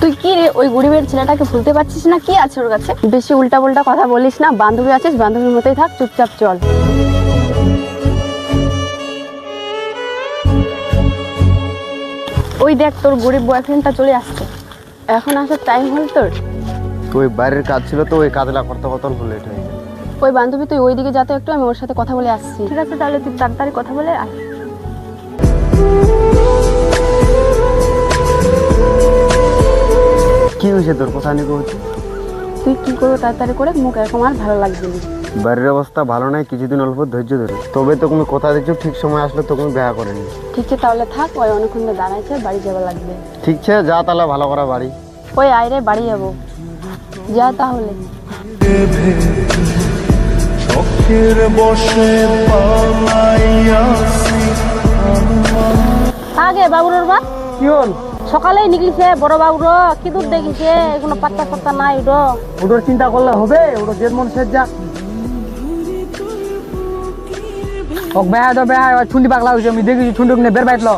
তুই কি রে ওই গরিবের ছেলেটাকে ভুলতে পারছিস না? কি আছে ওর কাছে? বেশি উল্টা পাল্টা কথা বলিস না। বান্ধবী আছিস বান্ধবীর মতোই থাক চুপচাপ চল। ওই দেখ তোর গরিব বয়ফ্রেন্ডটা চলে আসছে। এখন আসার টাইম হল তোর। ওই বাইরের কাজ ছিল তো ওই কাজলা করতে লেট হয়ে যায় ওই বান্ধবী তুই ওইদিকে যাতে একটু আমি ওর সাথে কথা বলে আসছি। ঠিক আছে তাহলে তুই তাড়াতাড়ি কথা বলে আয়। কি হয়েছে তোর? কোথা নিয়ে হচ্ছে তুই কি করব তাড়াতাড়ি করে? মুখ এরকম আর ভালো লাগবে না। বাড়ির অবস্থা ভালো নাই কিছুদিন অল্প ধৈর্য ধরে। তবে তো তুমি কথা দিচ্ছ ঠিক সময় আসলে তো তুমি দেখা করে নি। ঠিক আছে তাহলে থাক ওই অনেকক্ষণ দাঁড়াইছে বাড়ি যাওয়া লাগবে। ঠিক আছে যা তাহলে ভালো করা বাড়ি। ওই আয়রে বাড়ি যাব। যা তাহলে। চোখের বসে আগে বাবুর মা কি হল? সকালেই নিকলিছে বড় বাবুর কি দুধ দেখিছে? কোনো পাত্তা পাত্তা নাই ওটা ওটার চিন্তা করলে হবে ওটা যে মন সে যা। ওক বেহায় তো বেহায় ছুন্দি পাগলা হয়েছে আমি দেখেছি ছুন্ডুক নিয়ে বের বাইতলো।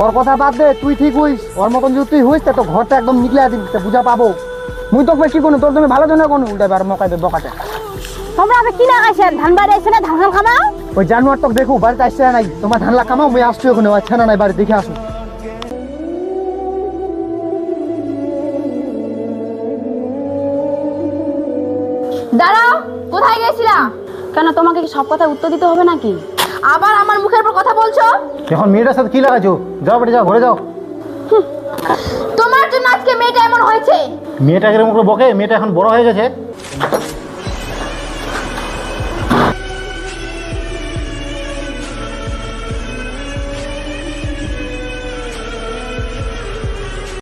ওর কথা বাদ দে তুই ঠিক হইস। ওর মতন যদি তুই হইস তা তো ঘরটা একদম নিকলে দিন তা বুঝা পাবো। মুই তো কি কোনো তোর তুমি ভালো জন্য কোনো উল্টা বার মকাই দে বকাতে তোমরা আবার কি লাগাইছেন ধান বাড়ি আইছে না? ধান খামাও? ওই জানুয়ার তো দেখো বাড়িতে আসছে না নাই। তোমার ধান লাগ কামাও মুই আসছি ওখানে ওই ছানা নাই বাড়ি দেখে আসো। দাঁড়াও কোথায় গেছিলা কেন তোমাকে কি সব কথা উত্তর দিতে হবে নাকি? আবার আমার মুখের উপর কথা বলছো? এখন মেয়েটার সাথে কি লাগাইছো? যাও বেটে যাও ঘরে যাও। তোমার জন্য আজকে মেয়েটা এমন হয়েছে? মেয়েটা এরকম করে বকে মেয়েটা এখন বড় হয়ে গেছে।